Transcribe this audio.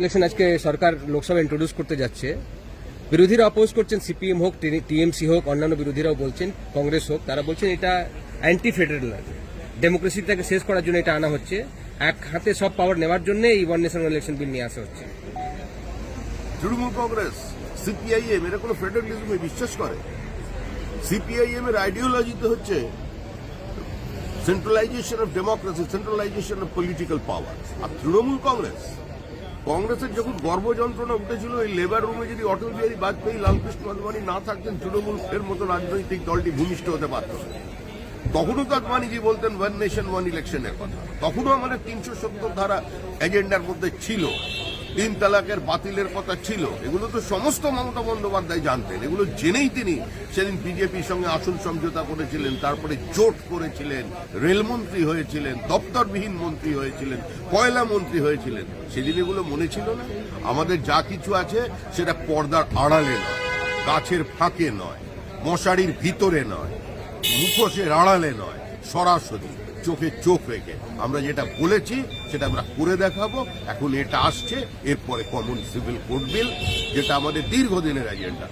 Election আজকে সরকার Lok Sabha introduce করতে যাচ্ছে। বিরোধীরা অপোজ করছেন সিপিএম হোক টিএমসি হোক, অন্যান্য বিরোধীরাও বলছেন, কংগ্রেস হোক, তারা বলছেন এটা অ্যান্টি ফেডারেল ডেমোক্রেসিটাকে শেষ করার জন্য এটা আনা হচ্ছে। এক হাতে সব পাওয়ার নেওয়ার জন্য এই ওয়ান নেশন ইলেকশন বিল নিয়ে আসা হচ্ছে। তৃণমূল কংগ্রেস সিপিআইএম এরা কোনো ফেডারেলিজমে বিশ্বাস করে। সিপিআইএম এর আইডিওলজিতে হচ্ছে centralisation of democracy centralisation of political power আর তৃণমূল কংগ্রেস কংগ্রেসের যখন গর্ভযন্ত্রণা উঠেছিল, এই লেবার রুমে যদি অটল বিহারী বাজপেয়ী, লালকৃষ্ণ আদবানি না থাকতেন, তৃণমূল এর মতো রাজনৈতিক দলটি ভূমিষ্ঠ হতে পারত তখনও তো আদবানিজি বলতেন ওয়ান নেশন ওয়ান ইলেকশনের কথা। তখনও আমাদের তিনশো সত্তর ধারা এজেন্ডার মধ্যে ছিল। তিন তালাকের বাতিলের কথা ছিল। এগুলো তো সমস্ত মমতা বন্দ্যোপাধ্যায় জানতেন। এগুলো জেনেই তিনি সেদিন বিজেপির সঙ্গে আসন সমঝোতা করেছিলেন, তারপরে জোট করেছিলেন, রেলমন্ত্রী হয়েছিলেন, দপ্তরবিহীন মন্ত্রী হয়েছিলেন কয়লা মন্ত্রী হয়েছিলেন। সেদিন এগুলো মনে ছিল না। আমাদের যা কিছু আছে সেটা পর্দার আড়ালে নয়, গাছের ফাঁকে নয়, মশারির ভিতরে নয়, মুখোশের আড়ালে নয়, সরাসরি। চোখে চোখ রেখে। আমরা যেটা বলেছি, সেটা আমরা করে দেখাবো। এখন এটা আসছে, এরপরে কমন সিভিল কোড বিল যেটা আমাদের দীর্ঘদিনের এজেন্ডা